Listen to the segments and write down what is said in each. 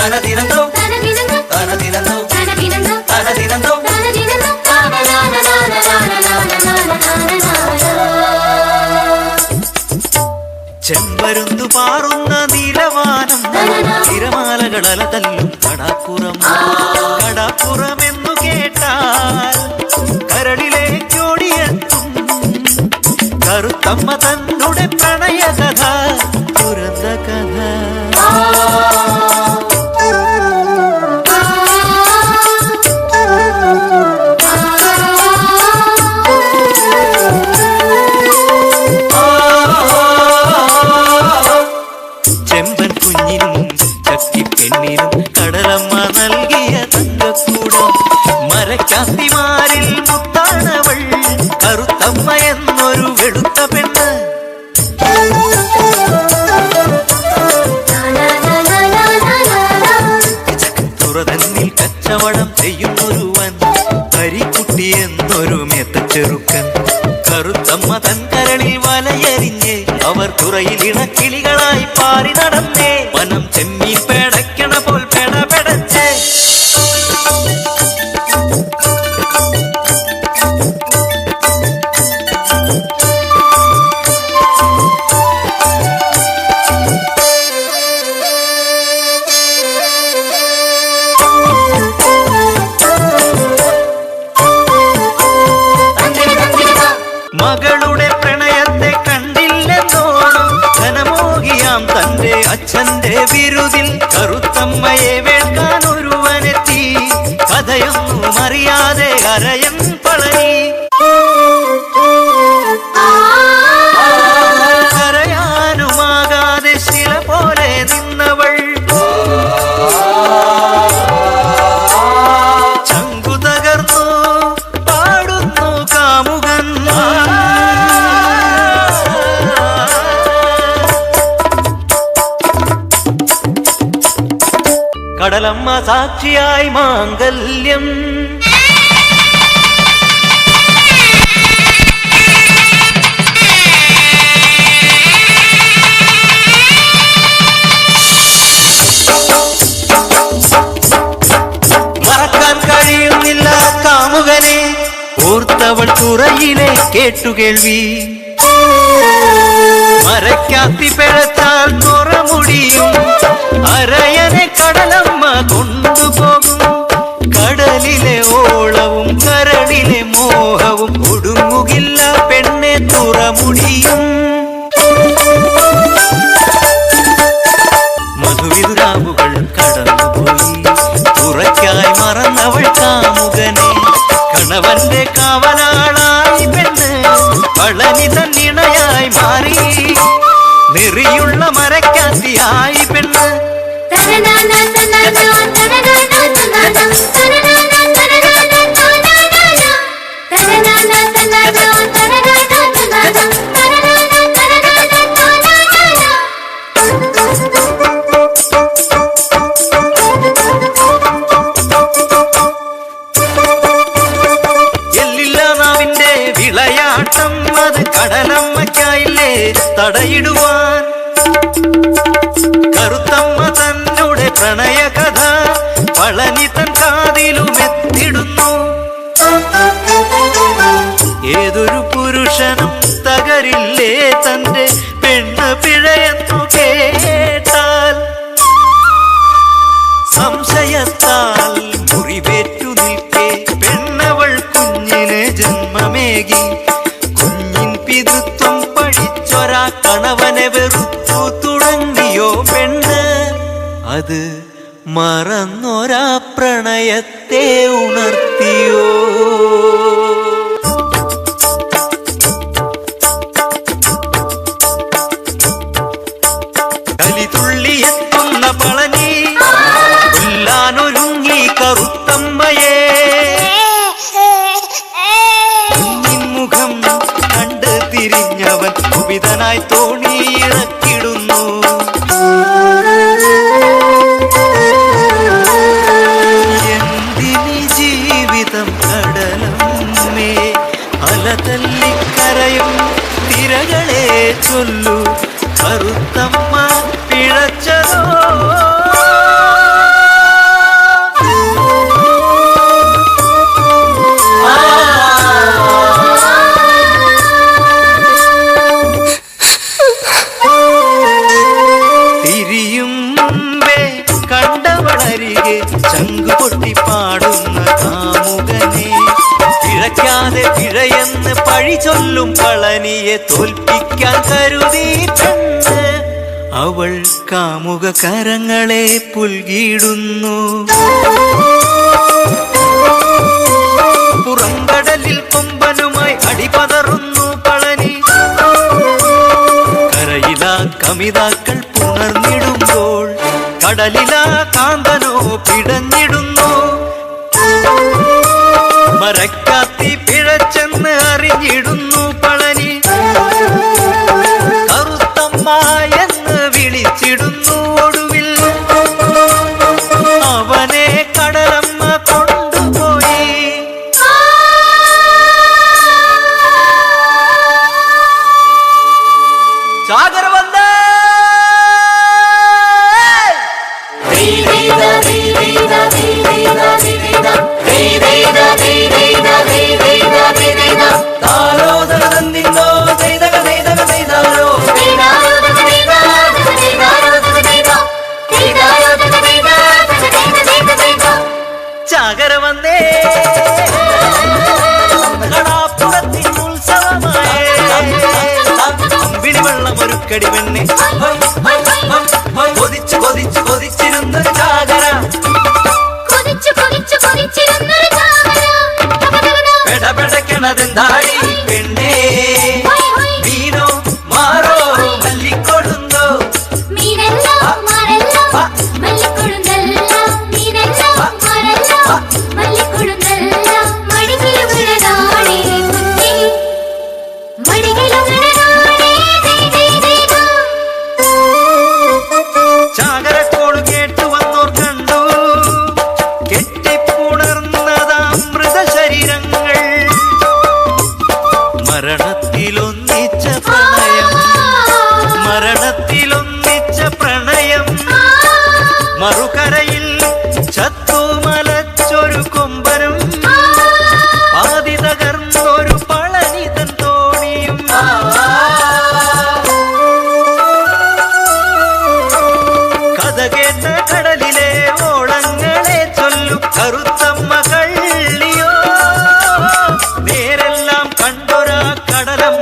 തനതിരന്തോ തനതിരന്തോ തനതിരന്തോ തനതിരന്തോ ചെമ്പരുന്തു പാറുന്ന നീലവാനം തിരമാലകൾ അലതല്ലും കടാപ്പുറം. കടാപ്പുറം എന്നു കേട്ടാൽ കരളിലേക്കോടിയെത്തും കറുത്തമ്മ തന്നുടെ പ്രണയം കച്ചവടം ചെയ്യുന്നൊരുവൻ കരിക്കുട്ടി എന്നൊരു മേത്ത ചെറുക്കൻ. കറുത്തമ്മ തൻ കരളിൽ വലയരിഞ്ഞ് അവർ തുറയിൽ ഇണക്കിളികളായി പാറി നടന്നേ. വനം ചെമ്മീൻ അച്ഛന്റെ വിരുതിൽ കറുത്തമ്മയെ വേൾക്കാൻ ഒരുവനെത്തി കഥയൊന്നും അറിയാതെ കരയൻ பாடலம்மா சாட்சியாய் மாங்கல்யம். காமுகனே ஊர்த்தவள் துறையிலே கேட்டு கேள்வி மறைக்காத்தி பிழைத்தால் தோற முடியும் മറന്നവൾ കാമുകനെ. കണവന്റെ കാവലാളായി പെണ്ണ് പളനി തന്നിണയായി മാറി. നെറിയുള്ള മരക്കാത്തിയായി പെണ്ണ്. കടലമ്മയ്ക്കായില്ലേ തടയിടുവാൻ? കറുത്തമ്മ തന്നോടെ പ്രണയ കഥ പളനി തൻ കാതിലും എത്തിടുന്നു. ഏതൊരു പുരുഷനും തകരില്ലേ തന്റെ പെണ്ണ് പിഴയെന്നു കേട്ടാൽ? സംശയത്താൽ മുറിവേറ്റു നിൽക്കേ പെണ്ണവൾ കുഞ്ഞിന് ജന്മമേകി അത് മറന്നൊരാ പ്രണയത്തെ ഉണർത്തിയോ? കലിതുള്ളിയെത്തുന്ന പളനി കൊല്ലാനൊരുങ്ങി കറുത്തമ്മയെ മുഖം കണ്ട് തിരിഞ്ഞവൻ കുപിതനായി തോണി അലതല്ലിക്കരയും തിരകളെ ചൊല്ലു കറുത്തമ്മ പിഴച്ചതോ? ചൊല്ലും പളനിയെ തോൽപ്പിക്കാൻ കരുതി അവൾ കാമുക കരങ്ങളെ പുൽകിയിടുന്നു. പുറംകടലിൽ കൊമ്പനുമായി അടിപതറുന്നു പളനി കരയിലാ കമിതാക്കൾ പുണർന്നിടുമ്പോൾ കടലിലാ കടി വെണ്ണെ. കൊതിച്ചു കൊതിച്ചു കൊതിച്ചിരുന്നൊരു ചാകര. പെടപെടക്കണതെന്താടി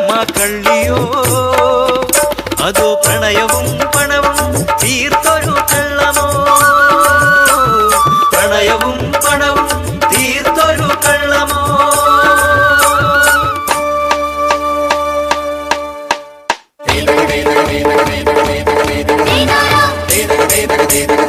കടലമ്മ കള്ളിയോ? അതോ പ്രണയവും പണവും തീർത്തൊരു കള്ളമോ? പ്രണയവും പണവും തീർത്തൊരു കള്ളമോ? തക തക തക തന്താരേ തക തന്താരേ